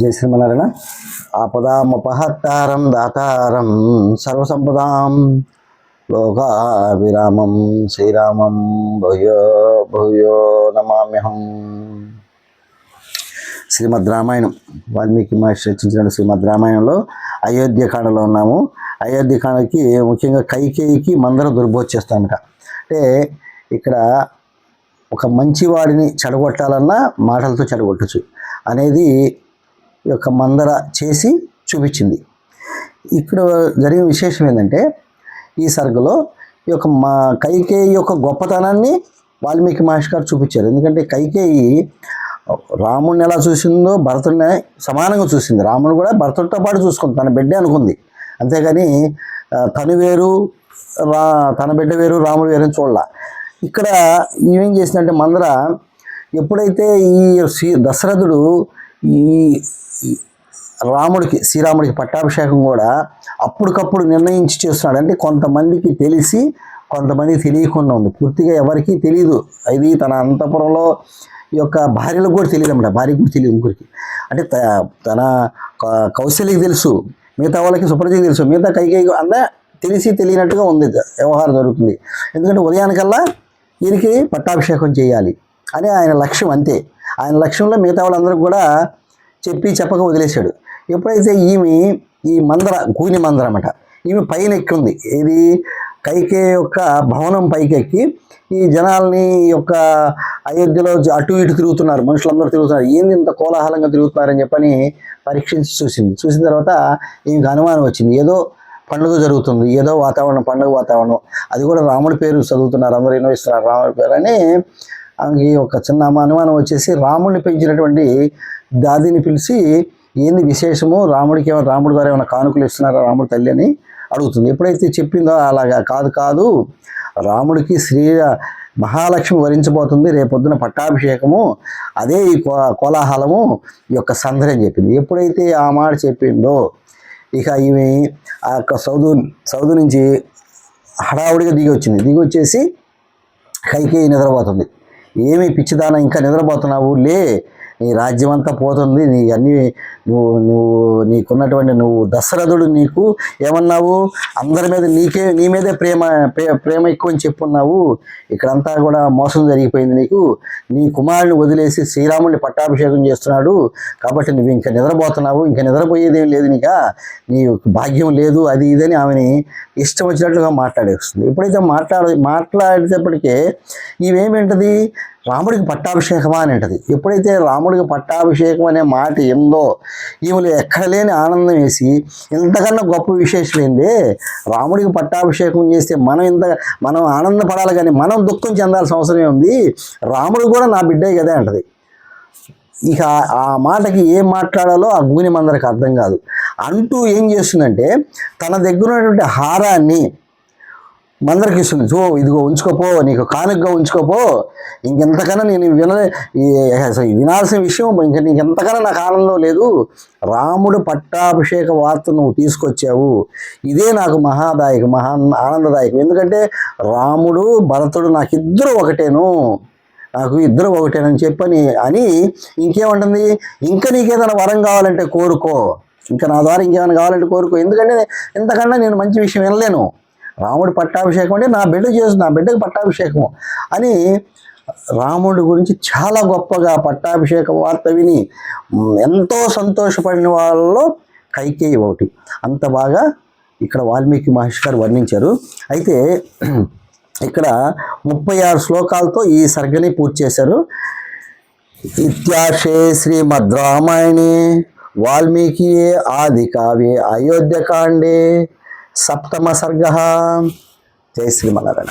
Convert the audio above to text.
జై శ్రీమన్నారాయణ. ఆపదామపహత్తారం దాతారం సర్వసంపదాం లోకాభిరామం శ్రీరామం భూయో భూయో నమామ్యహం. శ్రీమద్ రామాయణం వాల్మీకి మహర్షి రచించిన శ్రీమద్ రామాయణంలో అయోధ్యకాండలో ఉన్నాము. అయోధ్యకాండకి ముఖ్యంగా కైకేయికి మందర దుర్భోచ్చేస్తానట అంటే ఇక్కడ ఒక మంచివాడిని చెడగొట్టాలన్నా మాటలతో చెడగొట్టచ్చు. అనేది యొక్క మందర చేసి చూపించింది. ఇక్కడ జరిగిన విశేషం ఏంటంటే ఈ సరుకులో ఈ యొక్క మా కైకేయి యొక్క గొప్పతనాన్ని వాల్మీకి మహర్షి గారు చూపించారు. ఎందుకంటే కైకేయి రాముడిని ఎలా చూసిందో భరతుడిని సమానంగా చూసింది. రాముడు కూడా భరతుడితో పాటు చూసుకుంది. తన బిడ్డే అనుకుంది. అంతేగాని తను వేరు రా తన బిడ్డ వేరు రాముడు వేరు అని చూడాల. ఇక్కడ ఏం చేసిందంటే మందర ఎప్పుడైతే ఈ శ్రీ దశరథుడు ఈ రాముడికి శ్రీరాముడికి పట్టాభిషేకం కూడా అప్పటికప్పుడు నిర్ణయించి చేస్తున్నాడు. అంటే కొంతమందికి తెలిసి కొంతమంది తెలియకుండా ఉంది. పూర్తిగా ఎవరికీ తెలియదు ఇది తన అంతపురంలో ఈ యొక్క భార్యలకు కూడా తెలియదు అన్నమాట భార్యకు కూడా తెలియదు ముగ్గురికి. అంటే త- తన క- కౌశల్యకి తెలుసు. మిగతా వాళ్ళకి సుప్రజకి తెలుసు. మిగతా కైకై అంతా తెలిసి తెలియనట్టుగా ఉంది. వ్యవహారం జరుగుతుంది. ఎందుకంటే ఉదయానికల్లా వీరికి పట్టాభిషేకం చేయాలి. అని ఆయన లక్ష్యం అంతే. ఆయన లక్ష్యంలో మిగతా వాళ్ళందరూ కూడా చెప్పి చెప్పక వదిలేశాడు. ఎప్పుడైతే ఈమె ఈ మందర గూని మందర అన్నమాట ఈమె పైన ఎక్కింది ఇది కైకే యొక్క భవనం పైకెక్కి ఈ జనాల్ని ఈ యొక్క అయోధ్యలో అటు ఇటు తిరుగుతున్నారు. మనుషులందరూ తిరుగుతున్నారు. ఏంది ఇంత కోలాహలంగా తిరుగుతున్నారని చెప్పని పరీక్షించి చూసింది. చూసిన తర్వాత ఈమెకు అనుమానం వచ్చింది. ఏదో పండుగ జరుగుతుంది. ఏదో వాతావరణం పండుగ వాతావరణం. అది కూడా రాముడి పేరు చదువుతున్నారు. అందరూ వినిపిస్తున్నారు రాముడి పేరు అని ఆమెకి ఒక చిన్న అనుమానం వచ్చేసి రాముడిని పెంచినటువంటి దాదిని పిలిచి ఏంది విశేషము? రాముడికి ఏమైనా రాముడి ద్వారా ఏమైనా కానుకలు ఇస్తున్నారా రాముడి తల్లి అని అడుగుతుంది. ఎప్పుడైతే చెప్పిందో అలాగా కాదు కాదు రాముడికి శ్రీ మహాలక్ష్మి వరించబోతుంది రేపొద్దున పట్టాభిషేకము అదే ఈ కో- కోలాహలము ఈ యొక్క సందడి అని చెప్పింది. ఎప్పుడైతే ఆ మాట చెప్పిందో ఇక ఈమె ఆ యొక్క సౌదు సౌదు నుంచి హడావుడిగా దిగి వచ్చింది దిగి వచ్చేసి కైకేయి నిద్రపోతుంది. ఏమి పిచ్చిదాన ఇంకా నిద్రపోతున్నావు? లే నీ రాజ్యం అంతా పోతుంది నీ అన్ని నువ్వు నువ్వు నీకున్నటువంటి నువ్వు దశరథుడు నీకు. ఏమన్నావు? అందరి మీద నీకే నీ మీదే ప్రేమ ప్రే- ప్రేమ ఎక్కువ అని చెప్పున్నావు. ఇక్కడంతా కూడా మోసం జరిగిపోయింది నీకు. నీ కుమారుని వదిలేసి శ్రీరాముడిని పట్టాభిషేకం చేస్తున్నాడు. కాబట్టి నువ్వు ఇంకా నిద్రపోతున్నావు. ఇంకా నిద్రపోయేది ఏం లేదు నీక? నీ భాగ్యం లేదు అది ఇదని ఆమెని ఇష్టం వచ్చినట్లుగా మాట్లాడేస్తుంది. ఎప్పుడైతే మాట్లాడ మాట్లాడేటప్పటికే ఇవేమేంటది రాముడికి పట్టాభిషేకమా అని అంటది ఎప్పుడైతే రాముడికి పట్టాభిషేకం అనే మాట ఏందో ఈమెలు ఎక్కడ లేని ఆనందం వేసి ఇంతకన్నా గొప్ప విశేషం ఏంది? రాముడికి పట్టాభిషేకం చేస్తే మనం ఇంత మనం ఆనందపడాలి కానీ మనం దుఃఖం చెందాల్సిన అవసరం ఉంది రాముడు కూడా నా బిడ్డే కదా అంటది. ఇక ఆ మాటకి ఏం మాట్లాడాలో ఆ గూని మందరికి అర్థం కాదు. అంటూ ఏం చేస్తుందంటే తన దగ్గర ఉన్నటువంటి హారాన్ని మందరికి ఇస్తుంది. చూ ఇదిగో ఉంచుకోపో నీకు కానుకగా ఉంచుకోపో. ఇంకెంతకన్నా నేను వినలే అసలు వినాల్సిన విషయం ఇంక నీకు ఎంతకన్నా నాకు ఆనందం లేదు. రాముడు పట్టాభిషేక వార్త నువ్వు తీసుకొచ్చావు. ఇదే నాకు మహాదాయకం మహా ఆనందదాయకం. ఎందుకంటే రాముడు భరతుడు నాకు ఇద్దరు ఒకటేను. నాకు ఇద్దరు ఒకటేనని చెప్పని అని ఇంకేముంటుంది? ఇంకా నీకేదైనా వరం కావాలంటే కోరుకో. ఇంకా నా ద్వారా ఇంకేమైనా కావాలంటే కోరుకో. ఎందుకంటే ఇంతకన్నా నేను మంచి విషయం వినలేను. రాముడు పట్టాభిషేకం అంటే నా బిడ్డ చేసి నా బిడ్డకి పట్టాభిషేకం అని రాముడి గురించి చాలా గొప్పగా పట్టాభిషేక వార్త విని ఎంతో సంతోషపడిన వాళ్ళలో కైకేయి ఒకటి. అంత బాగా ఇక్కడ వాల్మీకి మహర్షి గారు వర్ణించారు. అయితే ఇక్కడ ముప్పై ఆరు శ్లోకాలతో ఈ సర్గని పూర్తి చేశారు. ఇత్యాశే శ్రీమద్ రామాయణే వాల్మీకి ఆది కావ్యే అయోధ్యకాండే సప్తమ సర్గ జై శ్రీమన్నారాయణ.